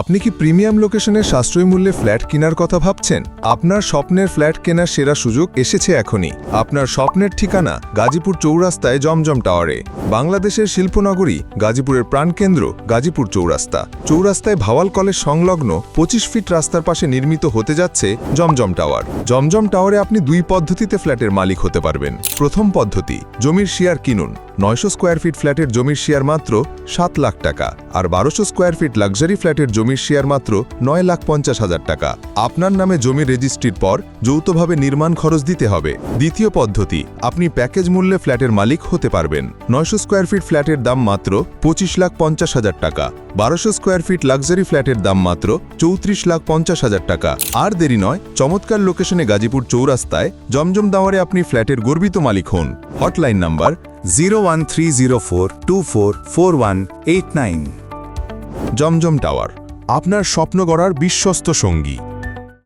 আপনি কি প্রিমিয়াম লোকেশনের সাশ্রয়ী মূল্যে ফ্ল্যাট কেনার কথা ভাবছেন? আপনার স্বপ্নের ফ্ল্যাট কেনার সেরা সুযোগ এসেছে এখনই। আপনার স্বপ্নের ঠিকানা গাজীপুর চৌরাস্তায় জমজম টাওয়ারে। বাংলাদেশের শিল্পনগরী, গাজীপুরের প্রাণকেন্দ্র, গাজীপুর চৌরাস্তা। চৌরাস্তায় ভাওয়াল কলেজ সংলগ্ন পঁচিশ ফিট রাস্তার পাশে নির্মিত হতে যাচ্ছে জমজম টাওয়ার। জমজম টাওয়ারে আপনি দুই পদ্ধতিতে ফ্ল্যাটের মালিক হতে পারবেন। প্রথম পদ্ধতি, জমির শেয়ার কিনুন। নয়শো স্কোয়ার ফিট ফ্ল্যাটের জমির শেয়ার মাত্র সাত লাখ টাকা আর বারোশো স্কোয়ার ফিট লাক্সারি ফ্ল্যাটের জমির শেয়ার মাত্র নয় লাখ পঞ্চাশ হাজার টাকা। আপনার নামে জমি রেজিস্ট্রির পর যৌথভাবে নির্মাণ খরচ দিতে হবে। দ্বিতীয় পদ্ধতি, আপনি প্যাকেজ মূল্যে ফ্ল্যাটের মালিক হতে পারবেন। নয়শো স্কোয়ার ফিট ফ্ল্যাটের দাম মাত্র পঁচিশ লাখ পঞ্চাশ হাজার টাকা। বারোশো স্কোয়ার ফিট লাক্সারি ফ্ল্যাটের দাম মাত্র চৌত্রিশ লাখ পঞ্চাশ হাজার টাকা। আর দেরি নয়, চমৎকার লোকেশনে গাজীপুর চৌরাস্তায় জমজম দাওয়ারে আপনি ফ্ল্যাটের গর্বিত মালিক হন। Hotline number zero one three zero four two four four one eight nine. Zamzam tower, আপনার স্বপ্ন গড়ার বিশ্বস্ত সঙ্গী।